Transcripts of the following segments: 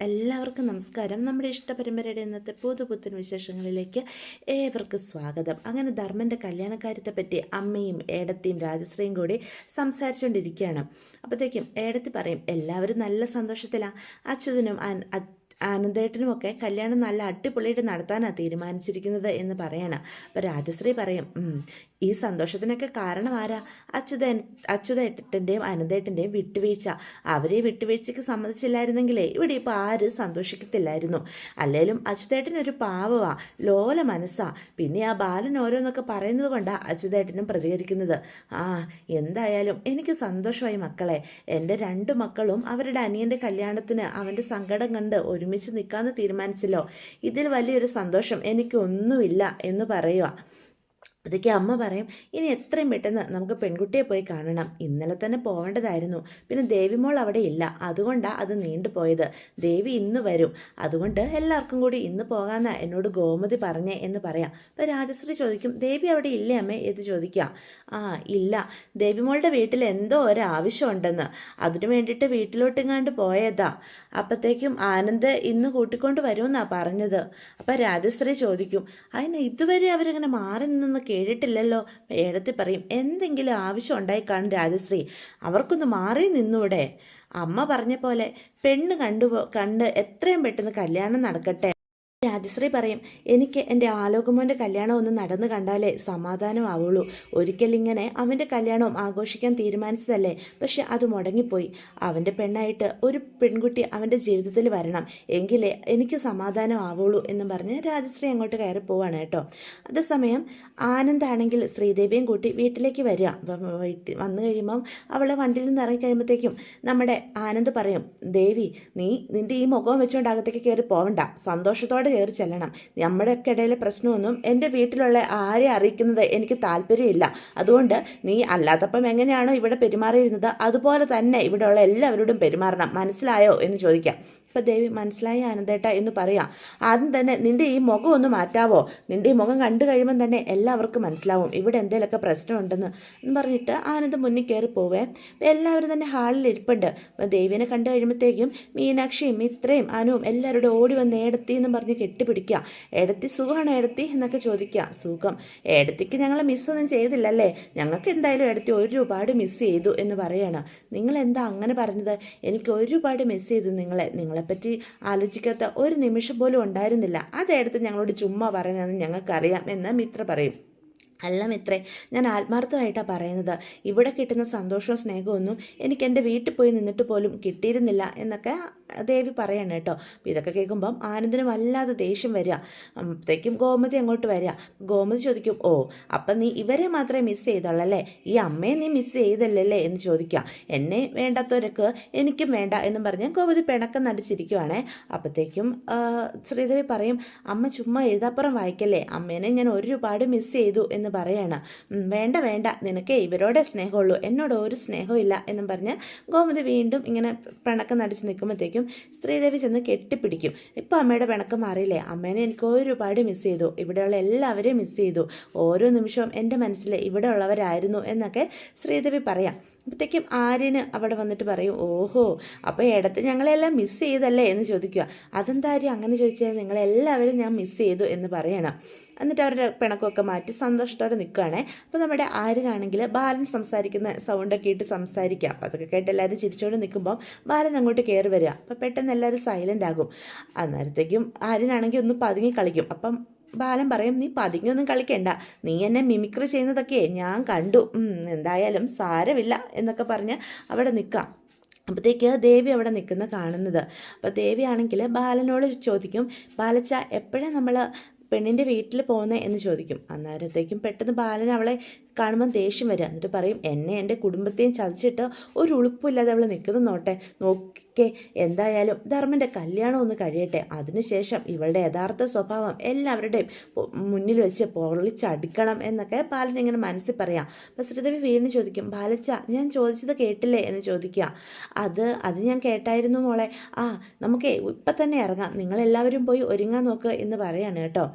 എല്ലാവർക്കും നമസ്കാരം. നമ്മുടെ ഇഷ്ടപരമ്പരയുടെ ഇന്നത്തെ പുതുപുത്തൻ വിശേഷങ്ങളിലേക്ക് ഏവർക്കും സ്വാഗതം. അങ്ങനെ ധർമ്മന്റെ കല്യാണക്കാര്യത്തെപ്പറ്റി അമ്മയും ഏടത്തിയും രാജശ്രീയും കൂടി സംസാരിച്ചുകൊണ്ടിരിക്കുകയാണ്. അപ്പോഴത്തേക്കും ഏടത്തി പറയും എല്ലാവരും നല്ല സന്തോഷത്തിലാണ് അച്യുതനും ആനന്ദേട്ടനുമൊക്കെ കല്യാണം നല്ല അടിപൊളിയായിട്ട് നടത്താനാണ് തീരുമാനിച്ചിരിക്കുന്നത് എന്ന് പറയണം. അപ്പോൾ രാജശ്രീ പറയും "ഉം, ഈ സന്തോഷത്തിനൊക്കെ കാരണം ആരാ? അച്യുത അച്യുതേട്ടന്റെയും അനന്തേട്ടന്റെയും വിട്ടുവീഴ്ച. അവരെ വിട്ടുവീഴ്ചയ്ക്ക് സമ്മതിച്ചില്ലായിരുന്നെങ്കിലേ ഇവിടെ ഇപ്പോൾ ആര് സന്തോഷിക്കത്തില്ലായിരുന്നു. അല്ലേലും അച്യുതേട്ടനൊരു പാവമാ ലോല മനസ്സാ. പിന്നെ ആ ബാലൻ ഓരോന്നൊക്കെ പറയുന്നത് കൊണ്ടാണ് അച്യുതേട്ടനും പ്രതികരിക്കുന്നത്. ആ എന്തായാലും എനിക്ക് സന്തോഷമായി മക്കളെ. എന്റെ രണ്ട് മക്കളും അവരുടെ അനിയന്റെ കല്യാണത്തിന് അവന്റെ സങ്കടം കണ്ട് ഒരുമിച്ച് നിൽക്കാമെന്ന് തീരുമാനിച്ചല്ലോ. ഇതിൽ വലിയൊരു സന്തോഷം എനിക്കൊന്നുമില്ല എന്ന് പറയുക അതൊക്കെ അമ്മ പറയും ഇനി എത്രയും പെട്ടെന്ന് നമുക്ക് പെൺകുട്ടിയെ പോയി കാണണം. ഇന്നലെ തന്നെ പോകേണ്ടതായിരുന്നു പിന്നെ ദേവിമോൾ അവിടെ ഇല്ല. അതുകൊണ്ടാണ് അത് നീണ്ടുപോയത് ദേവി ഇന്ന് വരും. അതുകൊണ്ട് എല്ലാവർക്കും കൂടി ഇന്ന് പോകാമെന്നാ എന്നോട് ഗോമതി പറഞ്ഞേ എന്ന് പറയാം. അപ്പോൾ രാജശ്രീ ചോദിക്കും ദേവി അവിടെ ഇല്ലേ അമ്മേ? എന്ന് ചോദിക്കുക ആ ഇല്ല. ദേവിമോളുടെ വീട്ടിൽ എന്തോ ഒരാവശ്യമുണ്ടെന്ന്. അതിനു വേണ്ടിയിട്ട് വീട്ടിലോട്ടെങ്ങാണ്ട് പോയതാ. അപ്പോഴത്തേക്കും ആനന്ദ് ഇന്ന് കൂട്ടിക്കൊണ്ട് വരുമെന്നാണ് പറഞ്ഞത്. അപ്പം രാജശ്രീ ചോദിക്കും അതിന് ഇതുവരെ അവരിങ്ങനെ മാറി നിന്ന് കേട്ടിട്ടില്ലല്ലോ? ഏടത്തി പറയും എന്തെങ്കിലും ആവശ്യം ഉണ്ടായി കാണും രാജശ്രീ. അവർക്കൊന്ന് മാറി നിന്നൂടെ. അമ്മ പറഞ്ഞ പോലെ പെണ്ണ് കണ്ടു കണ്ട് എത്രയും പെട്ടെന്ന് കല്യാണം നടക്കട്ടെ. രാജശ്രീ പറയും എനിക്ക് എന്റെ ആലോകമോന്റെ കല്യാണം ഒന്ന് നടന്നു കണ്ടാലേ സമാധാനമാവുള്ളൂ. ഒരിക്കലിങ്ങനെ അവന്റെ കല്യാണം ആഘോഷിക്കാൻ തീരുമാനിച്ചതല്ലേ? പക്ഷെ അത് മുടങ്ങിപ്പോയി. അവന്റെ പെണ്ണായിട്ട് ഒരു പെൺകുട്ടി അവന്റെ ജീവിതത്തിൽ വരണം. എങ്കിലേ എനിക്ക് സമാധാനമാവുള്ളൂ എന്ന് പറഞ്ഞ് രാജശ്രീ അങ്ങോട്ട് കയറി പോവാണ് കേട്ടോ. അതേസമയം ആനന്ദാണെങ്കിൽ ശ്രീദേവിയും കൂട്ടി വീട്ടിലേക്ക് വരിക. വീട്ടിൽ വന്നു കഴിയുമ്പം അവളെ വണ്ടിയിൽ നിന്ന് ഇറങ്ങി കഴിയുമ്പോഴത്തേക്കും നമ്മുടെ ആനന്ദ് പറയും ദേവി നീ നിന്റെ ഈ മുഖം വെച്ചുകൊണ്ട് അകത്തേക്ക് കയറി പോവണ്ട. സന്തോഷത്തോടെ കയറി ചെല്ലണം. നമ്മുടെയൊക്കെ ഇടയിലെ പ്രശ്നമൊന്നും എന്റെ വീട്ടിലുള്ള ആരെ അറിയിക്കുന്നത് എനിക്ക് താല്പര്യമില്ല. അതുകൊണ്ട് നീ അല്ലാത്തപ്പം എങ്ങനെയാണോ ഇവിടെ പെരുമാറിയിരുന്നത്? അതുപോലെ തന്നെ ഇവിടെയുള്ള എല്ലാവരോടും പെരുമാറണം. മനസ്സിലായോ എന്ന് ചോദിക്കാം. ഇപ്പം ദേവി മനസ്സിലായി ആനന്ദേട്ട എന്ന് പറയാം. ആദ്യം തന്നെ നിന്റെ ഈ മുഖം ഒന്ന് മാറ്റാവോ? നിന്റെ ഈ മുഖം കണ്ടു കഴിയുമ്പം തന്നെ എല്ലാവർക്കും മനസ്സിലാവും ഇവിടെ എന്തെങ്കിലുമൊക്കെ പ്രശ്നമുണ്ടെന്ന് പറഞ്ഞിട്ട് ആനന്ദ് മുന്നിൽ കയറി പോവേ. അപ്പം എല്ലാവരും തന്നെ ഹാളിൽ ഇരിപ്പുണ്ട്. അപ്പം ദേവിനെ കണ്ടു കഴിയുമ്പോഴത്തേക്കും മീനാക്ഷിയും മിത്രയും അനുവും എല്ലാവരുടെ ഓടി വന്ന് ഏടത്തി എന്ന് പറഞ്ഞ് കെട്ടിപ്പിടിക്കുക. ഏടത്തി സുഖമാണ് ഏടത്തി എന്നൊക്കെ ചോദിക്കുക. സുഖം. ഏടത്തിക്ക് ഞങ്ങൾ മിസ്സൊന്നും ചെയ്തില്ലല്ലേ? ഞങ്ങൾക്ക് എന്തായാലും ഏടത്തി ഒരുപാട് മിസ് ചെയ്തു എന്ന് പറയാണ്. നിങ്ങൾ എന്താ അങ്ങനെ പറഞ്ഞത്? എനിക്ക് ഒരുപാട് മിസ് ചെയ്തു നിങ്ങളെ. നിങ്ങളെ നിങ്ങളെപ്പറ്റി ആലോചിക്കാത്ത ഒരു നിമിഷം പോലും ഉണ്ടായിരുന്നില്ല. അതേടത്ത് ഞങ്ങളോട് ചുമ്മാ പറഞ്ഞതെന്ന് ഞങ്ങൾക്കറിയാം എന്ന് മിത്ര പറയും. അല്ല മിത്രേ ഞാൻ ആത്മാർത്ഥമായിട്ടാണ് പറയുന്നത്. ഇവിടെ കിട്ടുന്ന സന്തോഷവും സ്നേഹമൊന്നും എനിക്ക് എന്റെ വീട്ടിൽ പോയി നിന്നിട്ട് പോലും കിട്ടിയിരുന്നില്ല എന്നൊക്കെ ദേവി പറയാണ് കേട്ടോ. ഇതൊക്കെ കേൾക്കുമ്പം ആനന്ദിന് വല്ലാതെ ദേഷ്യം വരിക. അപ്പോഴത്തേക്കും ഗോമതി അങ്ങോട്ട് വരിക. ഗോമതി ചോദിക്കും ഓ അപ്പം നീ ഇവരെ മാത്രമേ മിസ് ചെയ്തുള്ളല്ലേ? ഈ അമ്മയെ നീ മിസ് ചെയ്തല്ലേ എന്ന് ചോദിക്കുക. എന്നെ വേണ്ടാത്തവരൊക്കെ എനിക്കും വേണ്ട എന്നും പറഞ്ഞ് ഗോമതി പിണക്കം നടിച്ചിരിക്കുവാണേ. അപ്പോഴത്തേക്കും ശ്രീദേവി പറയും അമ്മ ചുമ്മാ എഴുതാപ്പുറം വായിക്കല്ലേ? അമ്മേനെ ഞാൻ ഒരുപാട് മിസ് ചെയ്തു എന്ന് പറയാണ്. "ഉം, വേണ്ട വേണ്ട. നിനക്ക് ഇവരോടെ സ്നേഹമുള്ളൂ. എന്നോട് ഒരു സ്നേഹവും ഇല്ല എന്നും പറഞ്ഞ് ഗോമതി വീണ്ടും ഇങ്ങനെ പിണക്കം നടിച്ച് നിൽക്കുമ്പോഴത്തേക്കും ശ്രീദേവി ചെന്ന് കെട്ടിപ്പിടിക്കും. ഇപ്പം അമ്മയുടെ പിണക്കം മാറിയില്ലേ? അമ്മേനെ എനിക്ക് ഒരുപാട് മിസ് ചെയ്തു. ഇവിടെയുള്ള എല്ലാവരെയും മിസ് ചെയ്തു. ഓരോ നിമിഷവും എന്റെ മനസ്സിൽ ഇവിടെ ഉള്ളവരായിരുന്നു എന്നൊക്കെ ശ്രീദേവി പറയാം. അപ്പോഴത്തേക്കും ആര്യന് അവിടെ വന്നിട്ട് പറയും ഓഹോ അപ്പോൾ ഇടത്ത് ഞങ്ങളെല്ലാം മിസ്സ് ചെയ്തല്ലേ? എന്ന് ചോദിക്കുക. അതെന്താ ആര്യം അങ്ങനെ ചോദിച്ചാൽ നിങ്ങളെല്ലാവരും ഞാൻ മിസ്സ് ചെയ്തു എന്ന് പറയണം. എന്നിട്ട് അവരുടെ പിണക്കമൊക്കെ മാറ്റി സന്തോഷത്തോടെ നിൽക്കുകയാണേ. അപ്പോൾ നമ്മുടെ ആര്യനാണെങ്കിൽ ബാലൻ സംസാരിക്കുന്ന സൗണ്ടൊക്കെ ഇട്ട് സംസാരിക്കാം അപ്പോൾ അതൊക്കെ കേട്ട് എല്ലാവരും ചിരിച്ചുകൊണ്ട് നിൽക്കുമ്പോൾ ബാലൻ അങ്ങോട്ട് കയറി വരിക. അപ്പോൾ പെട്ടെന്ന് എല്ലാവരും സൈലന്റ് ആകും. അന്നേരത്തേക്കും ആര്യനാണെങ്കിൽ ഒന്ന് പതുങ്ങി കളിക്കും. അപ്പം ബാലൻ പറയും നീ പതുങ്ങിയൊന്നും കളിക്കണ്ട. നീ എന്നെ മിമിക്രി ചെയ്യുന്നതൊക്കെ ഞാൻ കണ്ടു. എന്തായാലും സാരമില്ല എന്നൊക്കെ പറഞ്ഞ് അവിടെ നിൽക്കാം അപ്പോഴത്തേക്ക് ദേവി അവിടെ നിൽക്കുന്ന കാണുന്നത്. അപ്പോൾ ദേവിയാണെങ്കിൽ ബാലനോട് ചോദിക്കും ബാലച്ച എപ്പോഴാണ് നമ്മൾ പെണ്ണിന്റെ വീട്ടിൽ പോകുന്നത് എന്ന് ചോദിക്കും. അന്നേരത്തേക്കും പെട്ടെന്ന് ബാലൻ അവളെ കാണുമ്പം ദേഷ്യം വരിക എന്നിട്ട് പറയും എന്നെ എന്റെ കുടുംബത്തെയും ചതിച്ചിട്ട് ഒരു ഉളുപ്പില്ലാതെ അവൾ നിൽക്കുന്നു നോട്ടെ? നോക്കിക്കേ എന്തായാലും ധർമ്മന്റെ കല്യാണം ഒന്ന് കഴിയട്ടെ. അതിനുശേഷം ഇവളുടെ യഥാർത്ഥ സ്വഭാവം എല്ലാവരുടെയും മുന്നിൽ വെച്ച് പൊളിച്ചടിക്കണം എന്നൊക്കെ ബാലൻ ഇങ്ങനെ മനസ്സിൽ പറയാം. അപ്പം ശ്രീദേവി വീണ്ടും ചോദിക്കും ബാലച്ച ഞാൻ ചോദിച്ചത് കേട്ടില്ലേ? എന്ന് ചോദിക്കുക. അത് അത് ഞാൻ കേട്ടായിരുന്നു മോളെ. ആ നമുക്ക് ഇപ്പം തന്നെ ഇറങ്ങാം. നിങ്ങളെല്ലാവരും പോയി ഒരുങ്ങാൻ നോക്ക് എന്ന് പറയാണ് കേട്ടോ.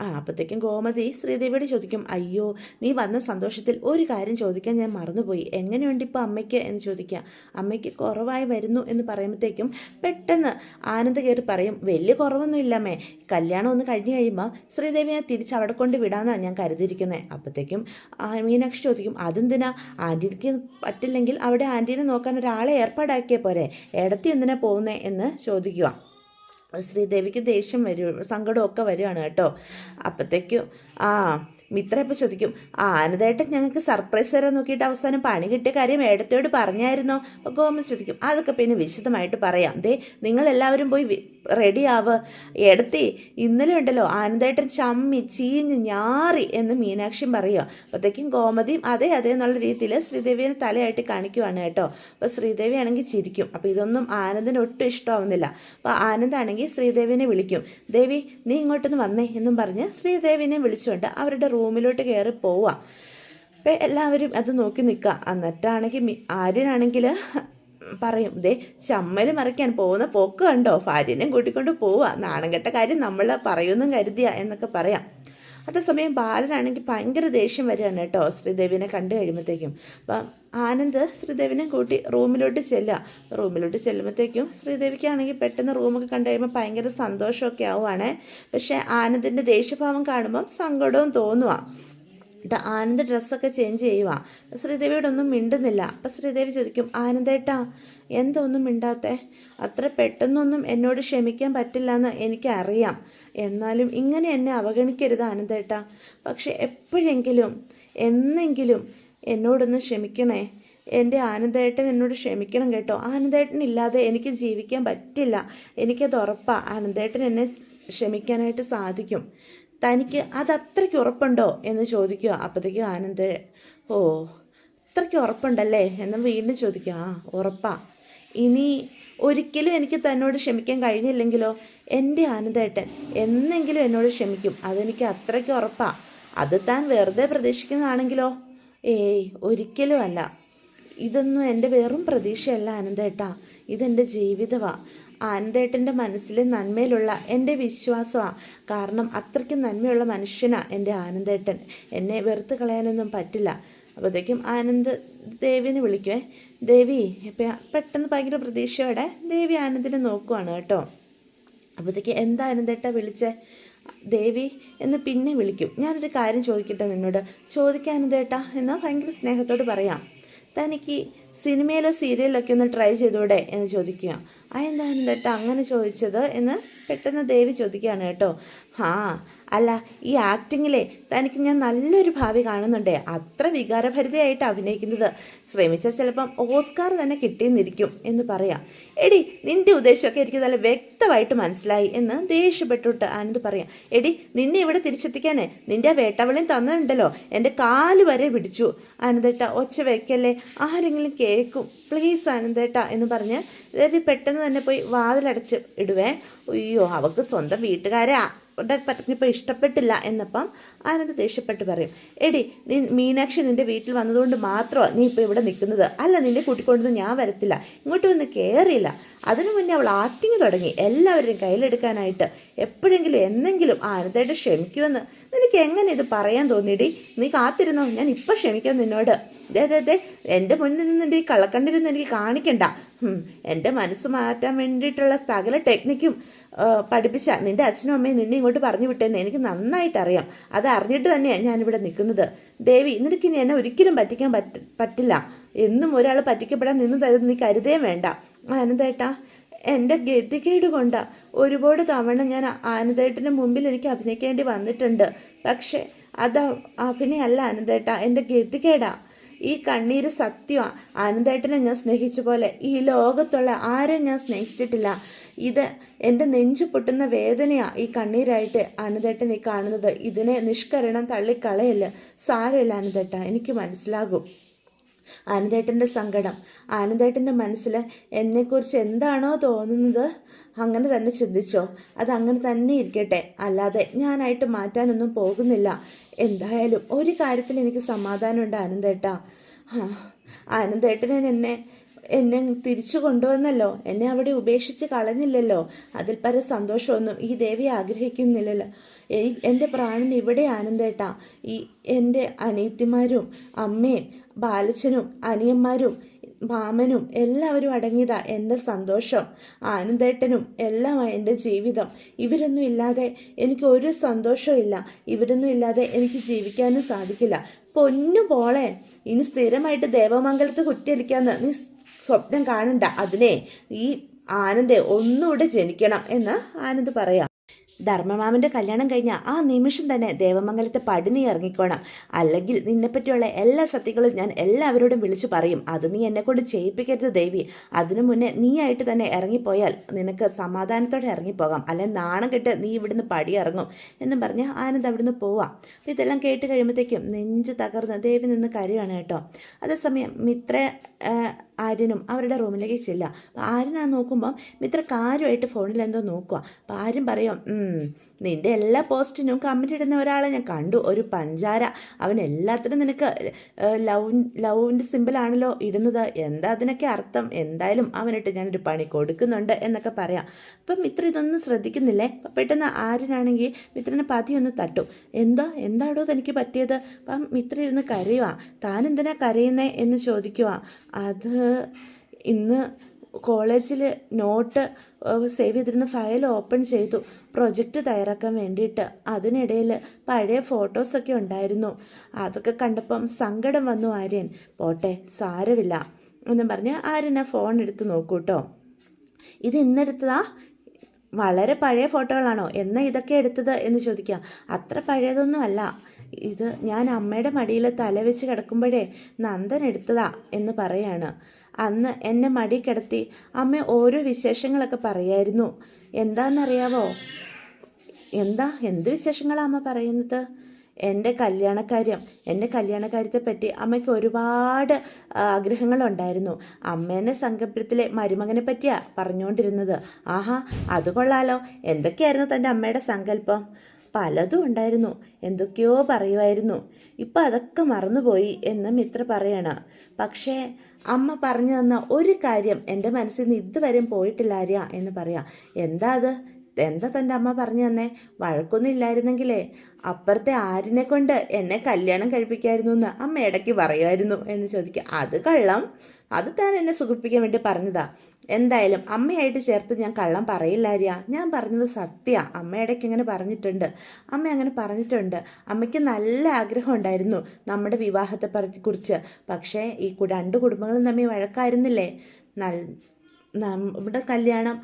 ആ അപ്പോഴത്തേക്കും ഗോമതി ശ്രീദേവിയോട് ചോദിക്കും അയ്യോ നീ വന്ന സന്തോഷത്തിൽ ഒരു കാര്യം ചോദിക്കാൻ ഞാൻ മറന്നുപോയി. എങ്ങനെയുണ്ട് ഇപ്പോൾ അമ്മയ്ക്ക്? എന്ന് ചോദിക്കാം അമ്മയ്ക്ക് കുറവായി വരുന്നു എന്ന് പറയുമ്പോഴത്തേക്കും പെട്ടെന്ന് ആനന്ദ കയറി പറയും വലിയ കുറവൊന്നും ഇല്ലമ്മേ കല്യാണം ഒന്ന് കഴിഞ്ഞ് കഴിയുമ്പോൾ ശ്രീദേവിയെ തിരിച്ച് അവിടെ കൊണ്ട് വിടാമെന്നാണ് ഞാൻ കരുതിയിരിക്കുന്നത് അപ്പോഴത്തേക്കും മീനാക്ഷി ചോദിക്കും അതെന്തിനാ? ആന്റിക്ക് പറ്റില്ലെങ്കിൽ അവിടെ ആന്റീനെ നോക്കാൻ ഒരാളെ ഏർപ്പാടാക്കിയ പോരെ. ഇടത്തി എന്തിനാ പോകുന്നത് എന്ന് ചോദിക്കുക. ശ്രീദേവിക്ക് ദേഷ്യം വരും സങ്കടമൊക്കെ വരികയാണ് കേട്ടോ. അപ്പോഴത്തേക്കും ആ മിത്ര ഇപ്പോൾ ചോദിക്കും ആ ആനന്ദേട്ടൻ ഞങ്ങൾക്ക് സർപ്രൈസ് തരാൻ നോക്കിയിട്ട് അവസാനം പണി കിട്ടിയ കാര്യം ഏടത്തോട് പറഞ്ഞായിരുന്നോ? ഗോമതി ചോദിക്കും അതൊക്കെ പിന്നെ വിശദമായിട്ട് പറയാം. ദേ നിങ്ങളെല്ലാവരും പോയി റെഡി ആവ്. എടുത്തി ഇന്നലെ ഉണ്ടല്ലോ ആനന്ദേട്ടൻ ചമ്മി ചീഞ്ഞ് ഞാറി എന്ന് മീനാക്ഷി പറയുക അപ്പോഴത്തേക്കും ഗോമതിയും അതെ അതെ എന്നുള്ള രീതിയിൽ ശ്രീദേവിയെ തലയായിട്ട് കാണിക്കുവാണ് കേട്ടോ. അപ്പോൾ ശ്രീദേവി ആണെങ്കിൽ ചിരിക്കും. അപ്പോൾ ഇതൊന്നും ആനന്ദിന് ഒട്ടും ഇഷ്ടമാവുന്നില്ല. അപ്പോൾ ആനന്ദാണെങ്കിൽ ശ്രീദേവിനെ വിളിക്കും. ദേവി നീ ഇങ്ങോട്ടൊന്ന് വന്നേ എന്നും പറഞ്ഞ് ശ്രീദേവിനെ വിളിച്ചുകൊണ്ട് അവരുടെ റൂമിലോട്ട് കയറി പോവുക അപ്പം എല്ലാവരും അത് നോക്കി നിൽക്കുക എന്നിട്ടാണെങ്കിൽ ആര്യനാണെങ്കിൽ പറയും ദേ ചമ്മൽ മറിക്കാൻ പോകുന്ന പോക്ക് കണ്ടോ? ഭാര്യനെയും കൂട്ടിക്കൊണ്ട് പോവുക നാണം കെട്ട കാര്യം നമ്മൾ പറയുമെന്നും കരുതിയ എന്നൊക്കെ പറയാം. അതേസമയം ബാലനാണെങ്കിൽ ഭയങ്കര ദേഷ്യം വരികയാണ് കേട്ടോ ശ്രീദേവിനെ കണ്ടു കഴിയുമ്പോഴത്തേക്കും. അപ്പം ആനന്ദ് ശ്രീദേവിനെ കൂട്ടി റൂമിലോട്ട് ചെല്ലുക. റൂമിലോട്ട് ചെല്ലുമ്പോഴത്തേക്കും ശ്രീദേവിക്കാണെങ്കിൽ പെട്ടെന്ന് റൂമൊക്കെ കണ്ടു കഴിയുമ്പോൾ ഭയങ്കര സന്തോഷമൊക്കെ ആവുകയാണ് പക്ഷേ ആനന്ദിന്റെ ദേഷ്യഭാവം കാണുമ്പം സങ്കടവും തോന്നുക എന്നിട്ട് ആനന്ദ് ഡ്രസ്സൊക്കെ ചേഞ്ച് ചെയ്യുക ശ്രീദേവിയോടൊന്നും മിണ്ടുന്നില്ല. അപ്പം ശ്രീദേവി ചോദിക്കും ആനന്ദേട്ടാ എന്തൊന്നും മിണ്ടാത്തേ? അത്ര പെട്ടെന്നൊന്നും എന്നോട് ക്ഷമിക്കാൻ പറ്റില്ല എന്ന് എനിക്കറിയാം. എന്നാലും ഇങ്ങനെ എന്നെ അവഗണിക്കരുത് ആനന്ദേട്ടാ. പക്ഷെ എപ്പോഴെങ്കിലും എന്നെങ്കിലും എന്നോടൊന്ന് ക്ഷമിക്കണേ. എന്റെ ആനന്ദേട്ടൻ എന്നോട് ക്ഷമിക്കണം കേട്ടോ. ആനന്ദേട്ടൻ ഇല്ലാതെ എനിക്ക് ജീവിക്കാൻ പറ്റില്ല. എനിക്കത് ഉറപ്പാണ് ആനന്ദേട്ടൻ എന്നെ ക്ഷമിക്കാനായിട്ട് സാധിക്കും. തനിക്ക് അത് അത്രയ്ക്ക് ഉറപ്പുണ്ടോ എന്ന് ചോദിക്കുക. അപ്പോഴത്തേക്കും ആനന്ദ് ഓ അത്രയ്ക്ക് ഉറപ്പുണ്ടല്ലേ? എന്ന് വീണ്ടും ചോദിക്കുക. ആ ഉറപ്പാ. ഇനി ഒരിക്കലും എനിക്ക് തന്നോട് ക്ഷമിക്കാൻ കഴിഞ്ഞില്ലെങ്കിലോ? എന്റെ ആനന്ദേട്ടൻ എന്നെങ്കിലും എന്നോട് ക്ഷമിക്കും. അതെനിക്ക് അത്രയ്ക്ക് ഉറപ്പാ. അത് താൻ വെറുതെ പ്രതീക്ഷിക്കുന്നതാണെങ്കിലോ? ഏയ് ഒരിക്കലും അല്ല. ഇതൊന്നും എന്റെ വെറും പ്രതീക്ഷയല്ല ആനന്ദേട്ടാ. ഇതെന്റെ ജീവിതമാണ് ആനന്ദേട്ടന്റെ മനസ്സിൽ നന്മയിലുള്ള എന്റെ വിശ്വാസമാണ് കാരണം അത്രയ്ക്ക് നന്മയുള്ള മനുഷ്യനാണ് എന്റെ ആനന്ദേട്ടൻ. എന്നെ വെറുത്ത് കളയാനൊന്നും പറ്റില്ല. അപ്പോഴത്തേക്കും ആനന്ദ് ദേവിനെ വിളിക്കുവേ. ദേവി പെട്ടെന്ന് ഭയങ്കര പ്രതീക്ഷയോടെ ദേവി ആനന്ദിനെ നോക്കുവാണ് കേട്ടോ. അപ്പോഴത്തേക്ക് എന്താ ആനന്ദേട്ട വിളിച്ച? ദേവി എന്ന് പിന്നെ വിളിക്കും. ഞാനൊരു കാര്യം ചോദിക്കട്ടെ നിന്നോട്? ചോദിക്കാൻ ആനന്ദേട്ടാ എന്ന് ഭയങ്കര സ്നേഹത്തോട് പറയാം. തനിക്ക് സിനിമയിലോ സീരിയലൊക്കെ ഒന്ന് ട്രൈ ചെയ്തൂടെ എന്ന് ചോദിക്കുക. ആ എന്താണ് കേട്ടോ അങ്ങനെ ചോദിച്ചത് എന്ന് പെട്ടെന്ന് ദേവി ചോദിക്കുകയാണ് കേട്ടോ. ആ അല്ല ഈ ആക്ടിങ്ങിലെ തനിക്ക് ഞാൻ നല്ലൊരു ഭാവി കാണുന്നുണ്ടേ. അത്ര വികാരഭരിതയായിട്ട് അഭിനയിക്കുന്നത്. ശ്രമിച്ചാൽ ചിലപ്പം ഓസ്കാർ തന്നെ കിട്ടിയെന്നിരിക്കും എന്ന് പറയാം. എടി നിന്റെ ഉദ്ദേശമൊക്കെ എനിക്ക് നല്ല വ്യക്തമായിട്ട് മനസ്സിലായി എന്ന് ദേഷ്യപ്പെട്ടിട്ട് ആനന്ദ് പറയാം. എടി നിന്നെ ഇവിടെ തിരിച്ചെത്തിക്കാനേ നിന്റെ വേട്ടവളിയും തന്നിട്ടുണ്ടല്ലോ. എന്റെ കാൽ വരെ പിടിച്ചു. ആനന്ദേട്ട ഒച്ച വയ്ക്കല്ലേ ആരെങ്കിലും കേൾക്കും. പ്ലീസ് ആനന്ദേട്ട എന്ന് പറഞ്ഞ് ദേവി പെട്ടെന്ന് തന്നെ പോയി വാതിലടച്ച് ഇടുവേ. അയ്യോ അവൾക്ക് സ്വന്തം വീട്ടുകാരെ അവരുടെ പറഞ്ഞപ്പോൾ ഇഷ്ടപ്പെട്ടില്ല എന്നപ്പം ആനന്ദ് ദേഷ്യപ്പെട്ട് പറയും. എടി നീ മീനാക്ഷി നിന്റെ വീട്ടിൽ വന്നതുകൊണ്ട് മാത്രമോ നീ ഇപ്പോൾ ഇവിടെ നിൽക്കുന്നത്. അല്ല നിന്നെ കൂട്ടിക്കൊണ്ടത് ഞാൻ വരത്തില്ല. ഇങ്ങോട്ട് വന്ന് കയറിയില്ല അതിനു മുന്നേ അവൾ ആക്ടിങ് തുടങ്ങി. എല്ലാവരെയും കയ്യിലെടുക്കാനായിട്ട് എപ്പോഴെങ്കിലും എന്നെങ്കിലും ആനന്ദായിട്ട് ക്ഷമിക്കുമെന്ന്. നിനക്ക് എങ്ങനെ ഇത് പറയാൻ തോന്നിയിടി? നീ കാത്തിരുന്നോ? ഞാൻ ഇപ്പം ക്ഷമിക്കാം നിന്നോട്. ദേ ദേ ദേ എന്റെ മുന്നിൽ നിന്ന് എന്റെ ഈ കള്ളക്കണ്ടിരുന്ന് എനിക്ക് കാണിക്കണ്ട. എന്റെ മനസ്സ് മാറ്റാൻ വേണ്ടിയിട്ടുള്ള സകല ടെക്നിക്കും പഠിപ്പിച്ച നിന്റെ അച്ഛനും അമ്മയും നിന്നെ ഇങ്ങോട്ട് പറഞ്ഞു വിട്ടേന്ന് എനിക്ക് നന്നായിട്ട് അറിയാം അത് അറിഞ്ഞിട്ട് തന്നെയാണ് ഞാനിവിടെ നിൽക്കുന്നത്. ദേവി നിനക്ക് ഇനി എന്നെ ഒരിക്കലും പറ്റിക്കാൻ പറ്റ പറ്റില്ല. എന്നും ഒരാൾ പറ്റിക്കപ്പെടാൻ നിന്ന് തരുന്ന നീ കരുതേ വേണ്ട. ആനന്ദേട്ടാ എന്റെ ഗതികേട് കൊണ്ട ഒരുപാട് തവണ ഞാൻ ആനന്ദേട്ടന് മുമ്പിൽ എനിക്ക് അഭിനയിക്കേണ്ടി വന്നിട്ടുണ്ട്. പക്ഷേ അത് അഭിനയല്ല ആനന്ദേട്ട എന്റെ ഗതികേടാ. ഈ കണ്ണീര് സത്യമാണ് ആനന്ദേട്ടനെ ഞാൻ സ്നേഹിച്ച പോലെ ഈ ലോകത്തുള്ള ആരെ ഞാൻ സ്നേഹിച്ചിട്ടില്ല. ഇത് എന്റെ നെഞ്ചു പൊട്ടുന്ന വേദനയാണ് ഈ കണ്ണീരായിട്ട് ആനന്ദേട്ടൻ ഈ കാണുന്നത്. ഇതിനെ നിഷ്കരണം തള്ളിക്കളയല്ല സാരമില്ല ആനന്ദേട്ട എനിക്ക് മനസ്സിലാകും. ആനന്ദേട്ടന്റെ സങ്കടം. ആനന്ദേട്ടന്റെ മനസ്സിൽ എന്നെക്കുറിച്ച് എന്താണോ തോന്നുന്നത്? അങ്ങനെ തന്നെ ചിന്തിച്ചോ? അത് അങ്ങനെ തന്നെ ഇരിക്കട്ടെ. അല്ലാതെ ഞാനായിട്ട് മാറ്റാനൊന്നും പോകുന്നില്ല. എന്തായാലും ഒരു കാര്യത്തിൽ എനിക്ക് സമാധാനമുണ്ട് ആനന്ദേട്ട. ആനന്ദേട്ടനെ എന്നെ എന്നെ തിരിച്ചു കൊണ്ടുവന്നല്ലോ. എന്നെ അവിടെ ഉപേക്ഷിച്ച് കളഞ്ഞില്ലല്ലോ. അതിൽ പര സന്തോഷമൊന്നും ഈ ദേവി ആഗ്രഹിക്കുന്നില്ലല്ലോ. എന്റെ പ്രാണൻ ഇവിടെ ആനന്ദേട്ടാ. ഈ എന്റെ അനിയത്തിമാരും അമ്മയും ബാലച്ചനും അനിയന്മാരും മാമനും എല്ലാവരും അടങ്ങിയതാ എന്റെ സന്തോഷം ആനന്ദേട്ടനും എല്ലാം എന്റെ ജീവിതം. ഇവരൊന്നും ഇല്ലാതെ എനിക്ക് ഒരു സന്തോഷവും ഇല്ല. ഇവരൊന്നും ഇല്ലാതെ എനിക്ക് ജീവിക്കാനും സാധിക്കില്ല. പൊന്നു പോളെ ഇനി സ്ഥിരമായിട്ട് ദേവമംഗലത്ത് കുറ്റിയടിക്കാന്ന് നീ സ്വപ്നം കാണണ്ട. അതിനെ ഈ ആനന്ദെ ഒന്നുകൂടെ ജനിക്കണം എന്ന് ആനന്ദ് പറയാം. ധർമ്മമാമന്റെ കല്യാണം കഴിഞ്ഞ ആ നിമിഷം തന്നെ ദേവമംഗലത്തെ പടിനി ഇറങ്ങിക്കോണം. അല്ലെങ്കിൽ നിന്നെപ്പറ്റിയുള്ള എല്ലാ സത്യങ്ങളും ഞാൻ എല്ലാവരോടും വിളിച്ചു പറയും. അത് നീ എന്നെ കൊണ്ട് ചെയ്യിപ്പിക്കരുത് ദേവി. അതിനു മുന്നേ നീയായിട്ട് തന്നെ ഇറങ്ങിപ്പോയാൽ നിനക്ക് സമാധാനത്തോടെ ഇറങ്ങിപ്പോകാം. അല്ലെങ്കിൽ നാണം കെട്ട് നീ ഇവിടുന്ന് പടി ഇറങ്ങും എന്നും പറഞ്ഞ് ആനന്ദ് അവിടുന്ന് പോവാം. അപ്പം ഇതെല്ലാം കേട്ട് കഴിയുമ്പോഴത്തേക്കും നെഞ്ച് തകർന്ന് ദേവി നിന്ന് കരയാണ് കേട്ടോ. അതേസമയം മിത്ര ആര്യനും അവരുടെ റൂമിലേക്ക് ചെല്ലുക. അപ്പോൾ ആര്യനാണ് നോക്കുമ്പം മിത്ര കാര്യമായിട്ട് ഫോണിൽ എന്തോ നോക്കുക അപ്പോൾ ആര്യൻ പറയും "ഉം, നിന്റെ എല്ലാ പോസ്റ്റിനും കമന്റ് ഇടുന്ന ഒരാളെ ഞാൻ കണ്ടു. ഒരു പഞ്ചാര. അവൻ എല്ലാത്തിനും നിനക്ക് ലവ് ലവിന്റെ സിമ്പിളാണല്ലോ ഇടുന്നത്. എന്താ അതിനൊക്കെ അർത്ഥം? എന്തായാലും അവനിട്ട് ഞാനൊരു പണി കൊടുക്കുന്നുണ്ട് എന്നൊക്കെ പറയാം. അപ്പം മിത്ര ഇതൊന്നും ശ്രദ്ധിക്കുന്നില്ലേ? പെട്ടെന്ന് ആര്യനാണെങ്കിൽ മിത്രനെ പതിയൊന്ന് തട്ടും. എന്താ? എന്താണോ തനിക്ക് പറ്റിയത്? അപ്പം മിത്ര ഇരുന്ന് കരയുക താൻ എന്തിനാ കരയുന്നേ? എന്ന് ചോദിക്കുക അത് ഇന്ന് കോളേജിൽ നോട്ട് സേവ് ചെയ്തിരുന്ന ഫയൽ ഓപ്പൺ ചെയ്തു. പ്രൊജക്റ്റ് തയ്യാറാക്കാൻ വേണ്ടിയിട്ട്. അതിനിടയിൽ പഴയ ഫോട്ടോസൊക്കെ ഉണ്ടായിരുന്നു. അതൊക്കെ കണ്ടപ്പം സങ്കടം വന്നു ആര്യൻ. പോട്ടെ സാരമില്ല. എന്നും പറഞ്ഞ് ആര്യൻ ഫോൺ എടുത്ത് നോക്കൂ കേട്ടോ ഇത് ഇന്നെടുത്തതാ? വളരെ പഴയ ഫോട്ടോകളാണോ? എന്നാ ഇതൊക്കെ എടുത്തത് എന്ന് ചോദിക്കുക അത്ര പഴയതൊന്നും അല്ല. ഇത് ഞാൻ അമ്മയുടെ മടിയിൽ തലവെച്ച് കിടക്കുമ്പോഴേ നന്ദൻ എടുത്തതാ എന്ന് പറയാണ്. അന്ന് എന്നെ മടി കിടത്തി അമ്മ ഓരോ വിശേഷങ്ങളൊക്കെ പറയായിരുന്നു. എന്താണെന്നറിയാവോ എന്താ? എന്ത് വിശേഷങ്ങളാണ് അമ്മ പറയുന്നത്? എന്റെ കല്യാണക്കാര്യം എന്റെ കല്യാണക്കാര്യത്തെ പറ്റി അമ്മയ്ക്ക് ഒരുപാട് ആഗ്രഹങ്ങളുണ്ടായിരുന്നു. അമ്മേനെ സങ്കല്പത്തിലെ മരുമകനെ പറ്റിയാണ് പറഞ്ഞുകൊണ്ടിരുന്നത് ആഹാ അത് കൊള്ളാലോ. എന്തൊക്കെയായിരുന്നു തന്റെ അമ്മയുടെ സങ്കല്പം? പലതും ഉണ്ടായിരുന്നു. എന്തൊക്കെയോ പറയുമായിരുന്നു ഇപ്പം അതൊക്കെ മറന്നുപോയി എന്ന് മിത്ര പറയണം. പക്ഷേ അമ്മ പറഞ്ഞു തന്ന ഒരു കാര്യം എന്റെ മനസ്സിൽ നിന്ന് ഇതുവരെയും പോയിട്ടില്ല ആര്യ എന്ന് പറയാം. എന്താ അത്? എന്താ തന്റെ അമ്മ പറഞ്ഞു തന്നെ? വഴക്കൊന്നും ഇല്ലായിരുന്നെങ്കിലേ. അപ്പുറത്തെ ആരിനെ കൊണ്ട് എന്നെ കല്യാണം കഴിപ്പിക്കായിരുന്നു എന്ന് അമ്മ ഇടയ്ക്ക് പറയുമായിരുന്നു എന്ന് ചോദിക്കുക. അത് കള്ളം. അത് താൻ എന്നെ സുഖിപ്പിക്കാൻ വേണ്ടി പറഞ്ഞതാ. എന്തായാലും അമ്മയായിട്ട് ചേർത്ത് ഞാൻ കള്ളം പറയില്ലാരിയ ഞാൻ പറഞ്ഞത് സത്യ. അമ്മ ഇടയ്ക്ക് അങ്ങനെ പറഞ്ഞിട്ടുണ്ട്. അമ്മ അങ്ങനെ പറഞ്ഞിട്ടുണ്ട്. അമ്മയ്ക്ക് നല്ല ആഗ്രഹം ഉണ്ടായിരുന്നു നമ്മുടെ വിവാഹത്തെ കുറിച്ച്. പക്ഷേ ഈ രണ്ട് കുടുംബങ്ങളും തമ്മിൽ വഴക്കായിരുന്നില്ലേ? നൽ നമ്മുടെ കല്യാണം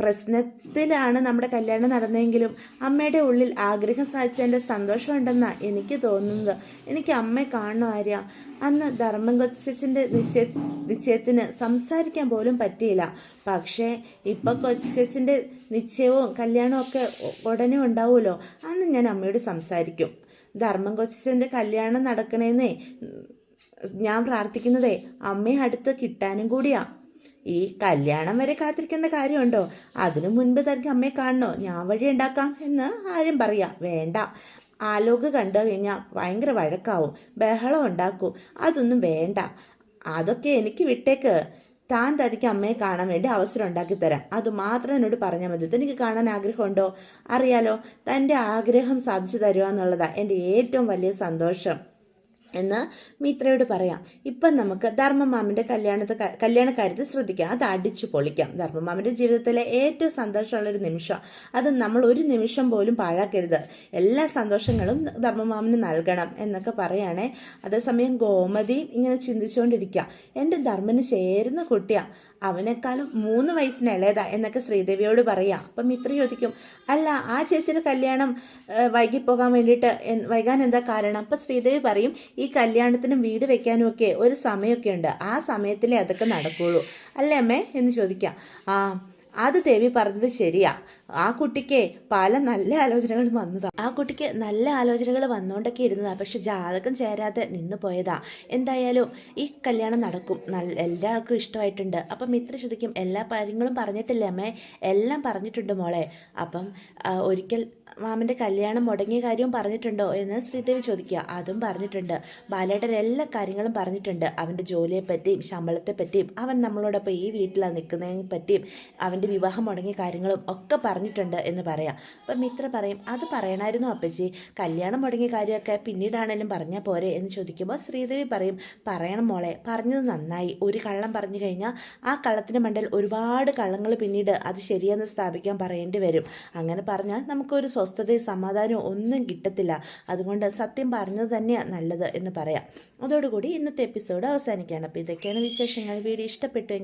പ്രശ്നത്തിലാണ് നമ്മുടെ കല്യാണം നടന്നതെങ്കിലും അമ്മയുടെ ഉള്ളിൽ ആഗ്രഹം സാധിച്ചതിന്റെ സന്തോഷമുണ്ടെന്നാണ് എനിക്ക് തോന്നുന്നത്. എനിക്ക് അമ്മയെ കാണണം ആര്യ. അന്ന് ധർമ്മം കൊച്ചച്ചിന്റെ നിശ്ചയ നിശ്ചയത്തിന് സംസാരിക്കാൻ പോലും പറ്റിയില്ല. പക്ഷേ ഇപ്പം കൊച്ചിന്റെ നിശ്ചയവും കല്യാണവും ഒക്കെ ഉടനെ ഉണ്ടാവുമല്ലോ. അന്ന് ഞാൻ അമ്മയോട് സംസാരിക്കും. ധർമ്മം കൊച്ചിന്റെ കല്യാണം നടക്കണേന്നേ ഞാൻ പ്രാർത്ഥിക്കുന്നതേ അമ്മയെ അടുത്ത് കിട്ടാനും കൂടിയാ. ഈ കല്യാണം വരെ കാത്തിരിക്കുന്ന കാര്യമുണ്ടോ? അതിനു മുൻപ് തനിക്ക് അമ്മയെ കാണണോ? ഞാൻ വഴി ഉണ്ടാക്കാം എന്ന് ആരും പറയാ. വേണ്ട. ആലോക് കണ്ടു കഴിഞ്ഞാൽ ഭയങ്കര വഴക്കാവും. ബഹളം ഉണ്ടാക്കും. അതൊന്നും വേണ്ട. അതൊക്കെ എനിക്ക് വിട്ടേക്ക്. താൻ തനിക്ക് അമ്മയെ കാണാൻ വേണ്ടി അവസരം ഉണ്ടാക്കി തരാം. അത് മാത്രം എന്നോട് പറഞ്ഞാൽ മതി. തനിക്ക് കാണാൻ ആഗ്രഹമുണ്ടോ? അറിയാലോ. തന്റെ ആഗ്രഹം സാധിച്ചു തരുക എന്നുള്ളതാണ് എന്റെ ഏറ്റവും വലിയ സന്തോഷം. എന്ന് മിത്രയോട് പറയാം. ഇപ്പം നമുക്ക് ധർമ്മമാമിന്റെ കല്യാണത്തെ കല്യാണക്കാര്യത്തിൽ ശ്രദ്ധിക്കാം. അത് അടിച്ചു പൊളിക്കാം. ധർമ്മമാമിന്റെ ജീവിതത്തിലെ ഏറ്റവും സന്തോഷമുള്ളൊരു നിമിഷം. അത് നമ്മൾ ഒരു നിമിഷം പോലും പാഴാക്കരുത്. എല്ലാ സന്തോഷങ്ങളും ധർമ്മമാമിന് നൽകണം എന്നൊക്കെ പറയുകയാണേ അതേസമയം ഗോമതി ഇങ്ങനെ ചിന്തിച്ചുകൊണ്ടിരിക്കുക. എന്റെ ധർമ്മന് ചേരുന്ന കുട്ടിയാണ് അവനേക്കാളും മൂന്ന് വയസ്സിന് ഇളയതാ എന്നൊക്കെ ശ്രീദേവിയോട് പറയാം. അപ്പം മിത്ര ചോദിക്കും അല്ല ആ ചേച്ചിയുടെ കല്യാണം വൈകിപ്പോകാൻ വേണ്ടിയിട്ട് വൈകാൻ എന്താ കാരണം? അപ്പം ശ്രീദേവി പറയും ഈ കല്യാണത്തിനും വീട് വെക്കാനും ഒക്കെ ഒരു സമയമൊക്കെ ഉണ്ട്. ആ സമയത്തിലേ അതൊക്കെ നടക്കുകയുള്ളൂ അല്ലേ അമ്മേ? എന്ന് ചോദിക്കാം. ആ അത് ദേവി പറഞ്ഞത് ശരിയാ. ആ കുട്ടിക്ക് പല നല്ല ആലോചനകൾ വന്നതാ. ആ കുട്ടിക്ക് നല്ല ആലോചനകൾ വന്നുകൊണ്ടൊക്കെ ഇരുന്നതാ. പക്ഷെ ജാതകം ചേരാതെ നിന്ന് പോയതാ. എന്തായാലും ഈ കല്യാണം നടക്കും. നല്ല എല്ലാവർക്കും ഇഷ്ടമായിട്ടുണ്ട്. അപ്പം മിത്ര ചോദിക്കും എല്ലാ കാര്യങ്ങളും പറഞ്ഞിട്ടില്ലേ അമ്മേ? എല്ലാം പറഞ്ഞിട്ടുണ്ട് മോളെ. അപ്പം ഒരിക്കൽ മാമന്റെ കല്യാണം മുടങ്ങിയ കാര്യവും പറഞ്ഞിട്ടുണ്ടോ എന്ന് ശ്രീദേവി ചോദിക്കുക. അതും പറഞ്ഞിട്ടുണ്ട്. ബാലേട്ടൻ എല്ലാ കാര്യങ്ങളും പറഞ്ഞിട്ടുണ്ട്. അവന്റെ ജോലിയെപ്പറ്റിയും ശമ്പളത്തെപ്പറ്റിയും ശമ്പളത്തെ പറ്റിയും അവൻ നമ്മളോടൊപ്പം ഈ വീട്ടിലാണ് നിൽക്കുന്നതിനെ പറ്റിയും അവന്റെ വിവാഹം മുടങ്ങിയ കാര്യങ്ങളും ഒക്കെ പറഞ്ഞിട്ടുണ്ട് എന്ന് പറയാം. അപ്പം മിത്ര പറയും അത് പറയണമായിരുന്നു അപ്പച്ചി. കല്യാണം മുടങ്ങിയ കാര്യമൊക്കെ പിന്നീടാണേലും പറഞ്ഞാൽ പോരെ? എന്ന് ചോദിക്കുമ്പോൾ ശ്രീദേവി പറയും പറയണം മോളെ. പറഞ്ഞത് നന്നായി. ഒരു കള്ളം പറഞ്ഞു കഴിഞ്ഞാൽ ആ കള്ളത്തിന്റെ മണ്ടൽ ഒരുപാട് കള്ളങ്ങൾ പിന്നീട് അത് ശരിയെന്ന് സ്ഥാപിക്കാൻ പറയേണ്ടി വരും. അങ്ങനെ പറഞ്ഞാൽ നമുക്കൊരു സ്വസ്ഥതയും സമാധാനവും ഒന്നും കിട്ടത്തില്ല. അതുകൊണ്ട് സത്യം പറഞ്ഞത് തന്നെയാണ് നല്ലത് എന്ന് പറയാം. അതോടുകൂടി ഇന്നത്തെ എപ്പിസോഡ് അവസാനിക്കുകയാണ്. അപ്പോൾ ഇതൊക്കെയാണ് വിശേഷങ്ങൾ. വീഡിയോ ഇഷ്ടപ്പെട്ടുവെങ്കിൽ